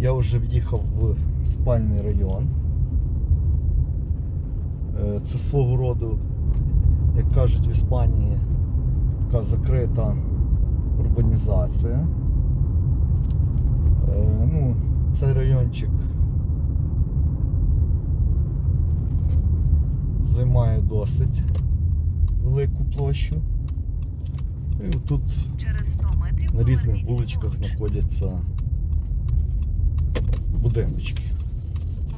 Я вже в'їхав в спальний район. Е, Це свого роду, як кажуть в Іспанії, така закрита урбанізація. Е, Ну, цей райончик займає досить велику площу. І тут Через 100 метрів на різних вуличках знаходяться будиночки.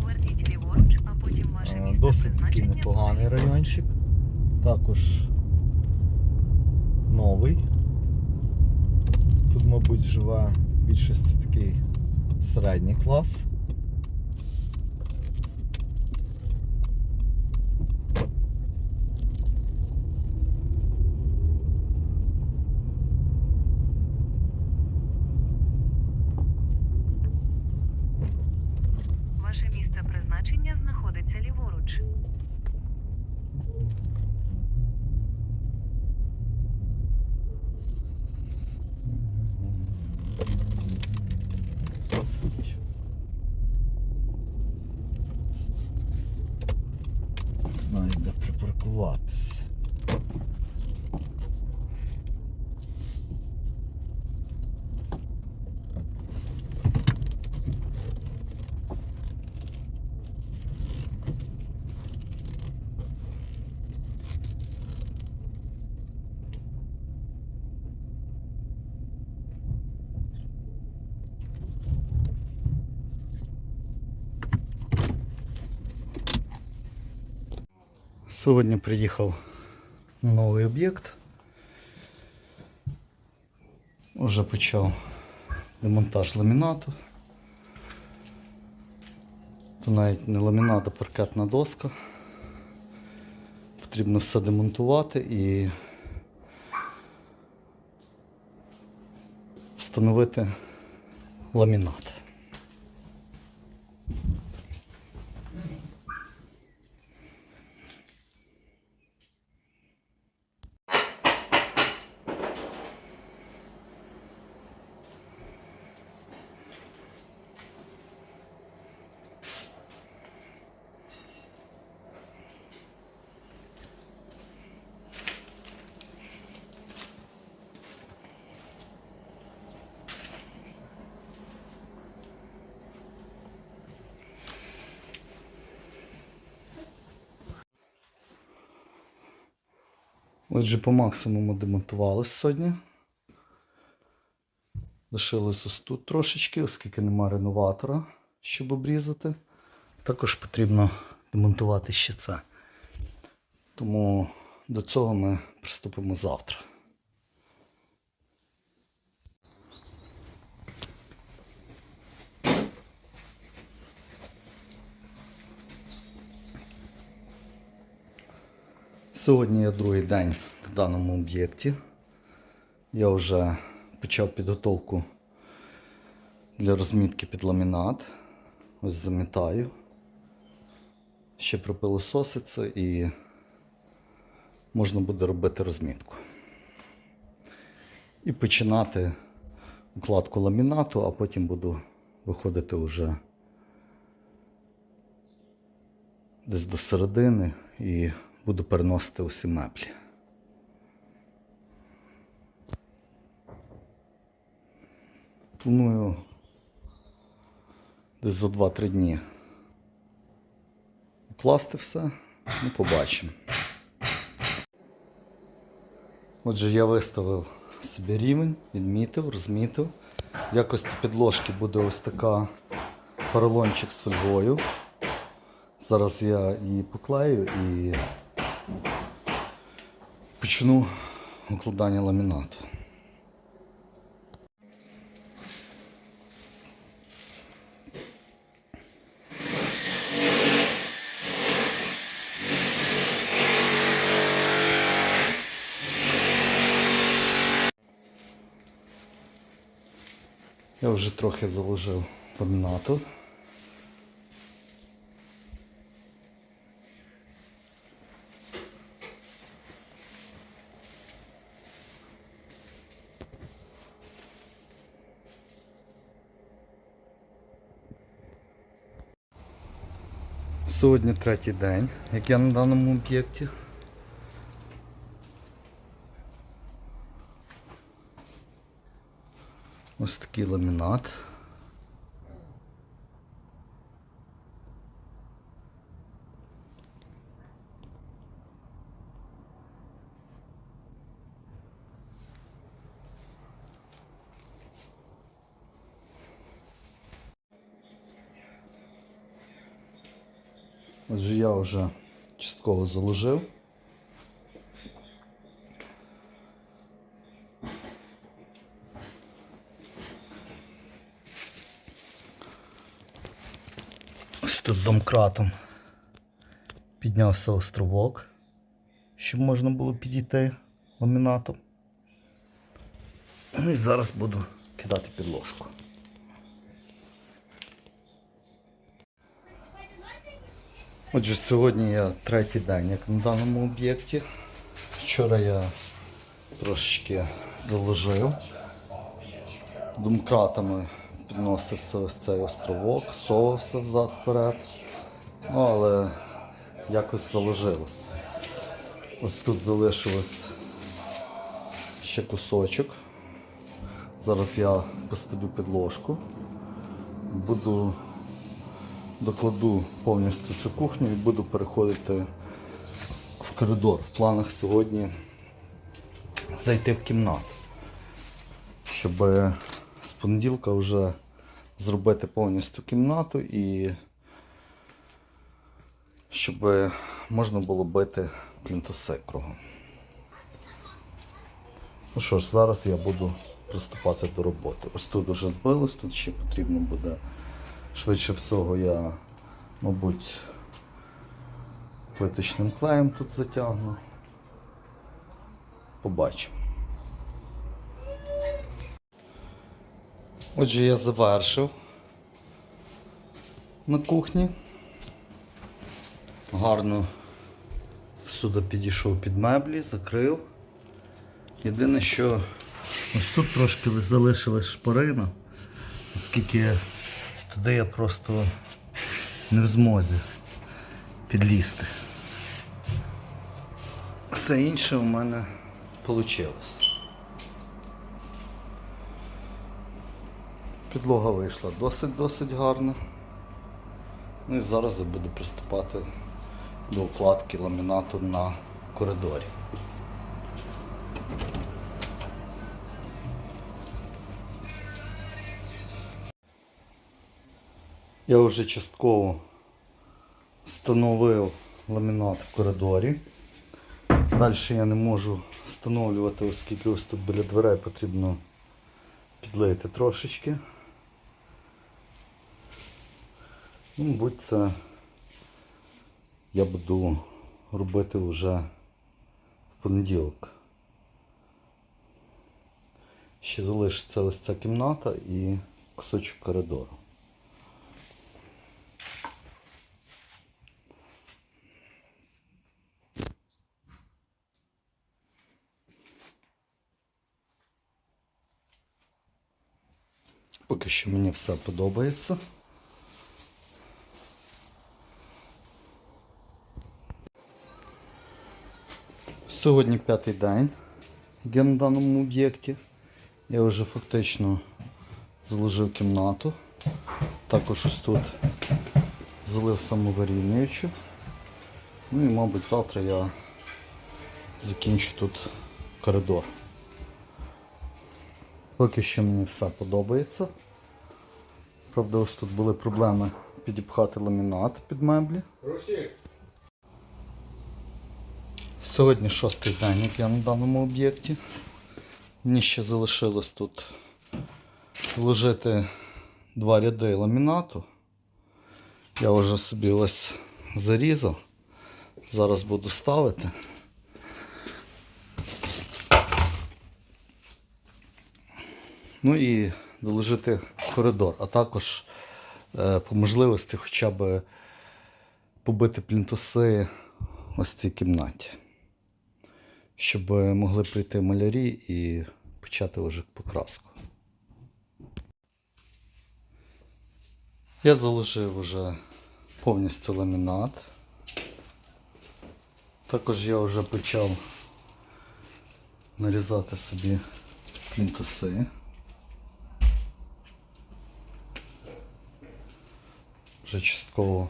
Поверніть ліворуч, а потім ваше Е, місце Досить такий непоганий райончик. Також новий. Тут, мабуть, живе більшість більшості такий середній клас. Ваше місце призначення знаходиться ліворуч. Не знаю, де припаркуватися. Сьогодні приїхав новий об'єкт. Уже почав демонтаж ламінату. Тут навіть не ламінат, а паркетна доска. Потрібно все демонтувати і встановити ламінат. Отже, по максимуму демонтувалось сьогодні. Лишилось ось тут трошечки, оскільки нема реноватора, щоб обрізати. Також потрібно демонтувати ще це. Тому до цього ми приступимо завтра. Сьогодні я другий день в даному об'єкті. Я вже почав підготовку для розмітки під ламінат. Ось замітаю. Ще пропилососиться і можна буде робити розмітку. І починати укладку ламінату, а потім буду виходити вже десь до середини і буду переносити усі меблі. Планую десь за 2-3 дні укласти все, ну побачимо. Отже, я виставив собі рівень, відмітив, розмітив. В якості підложки буде ось така поролончик з фольгою. Зараз я її поклею і почну укладання ламінату. Я вже трохи заложив ламінату. Сьогодні третій день, як я на даному об'єкті. Ось такий ламінат. Отже, я вже частково заложив. Ось тут домкратом піднявся островок, щоб можна було підійти ламінатом. І зараз буду кидати підложку. Отже, сьогодні я третій день як на даному об'єкті. Вчора я трошечки заложив. Думкратами підносився ось цей островок, совався взад вперед. Ну, але якось заложилось. Ось тут залишилось ще кусочок. Зараз я поставлю підложку. Буду докладу повністю цю кухню і буду переходити в коридор. В планах сьогодні зайти в кімнату, щоб з понеділка вже зробити повністю кімнату і щоб можна було бити плінтуси кругом. Ну що ж, зараз я буду приступати до роботи. Ось тут вже збилось, тут ще потрібно буде Швидше всього я, мабуть, плиточним клеєм тут затягну. Побачимо. Отже, я завершив на кухні. Гарно всюди підійшов під меблі, закрив. Єдине, що ось тут трошки залишилась шпарина, оскільки туди я просто не в змозі підлізти. Все інше у мене вийшло. Підлога вийшла досить-досить гарна. Ну і зараз я буду приступати до укладки ламінату на коридорі. Я вже частково встановив ламінат в коридорі. Далі я не можу встановлювати, оскільки ось тут біля дверей потрібно підлити трошечки. Ну, Мабуть, це я буду робити вже в понеділок. Ще залишиться ось ця кімната і кусочок коридору. Поки що мені все подобається. Сьогодні п'ятий день я на даному об'єкті. Я вже фактично заложив кімнату. Також ось тут залив самоварівнюючу. Ну і мабуть завтра я закінчу тут коридор. Поки що мені все подобається. Правда, ось тут були проблеми підіпхати ламінат під меблі. Сьогодні шостий день, як я на даному об'єкті. Мені ще залишилось тут вложити два ряди ламінату. Я вже собі ось зарізав. Зараз буду ставити. Ну і доложити коридор, а також е, по можливості хоча б побити плінтуси ось цій кімнаті. Щоб могли прийти малярі і почати вже покраску. Я заложив вже повністю ламінат. Також я вже почав нарізати собі плінтуси. Вже частково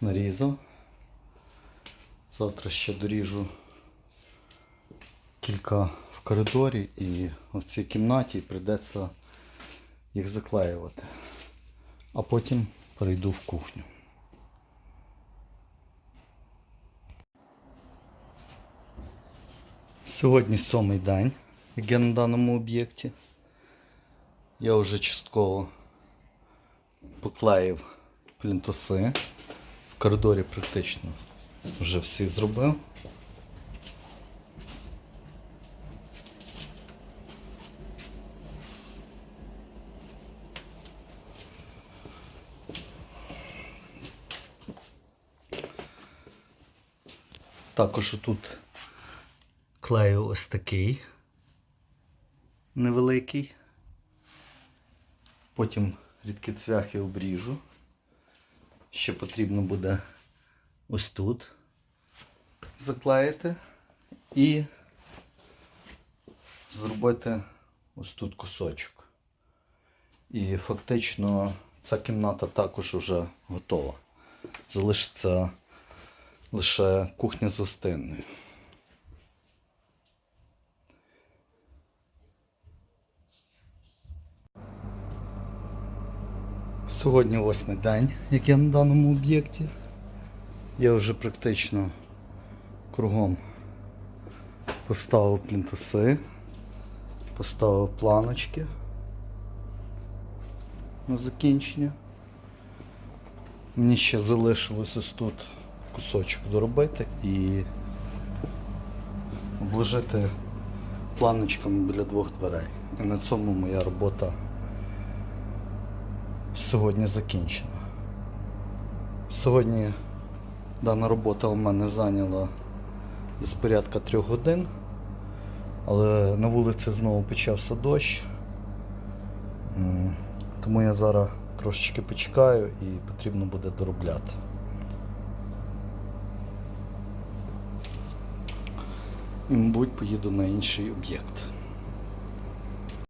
нарізав. Завтра ще доріжу кілька в коридорі і в цій кімнаті прийдеться їх заклеювати. А потім перейду в кухню. Сьогодні сьомий день, як я на даному об'єкті. Я вже частково поклеїв плінтуси. В коридорі практично вже всі зробив. Також тут клею ось такий невеликий. Потім рідкі цвяхи обріжу. Ще потрібно буде ось тут заклеїти і зробити ось тут кусочок. І фактично ця кімната також вже готова. Залишиться лише кухня з гостинною. Сьогодні восьмий день, як я на даному об'єкті. Я вже практично кругом поставив плінтуси, поставив планочки на закінчення. Мені ще залишилось ось тут кусочок доробити і обложити планочками біля двох дверей. І на цьому моя робота сьогодні закінчена. Сьогодні дана робота у мене зайняла десь порядка трьох годин, але на вулиці знову почався дощ. Тому я зараз трошечки почекаю і потрібно буде доробляти. І, мабуть, поїду на інший об'єкт.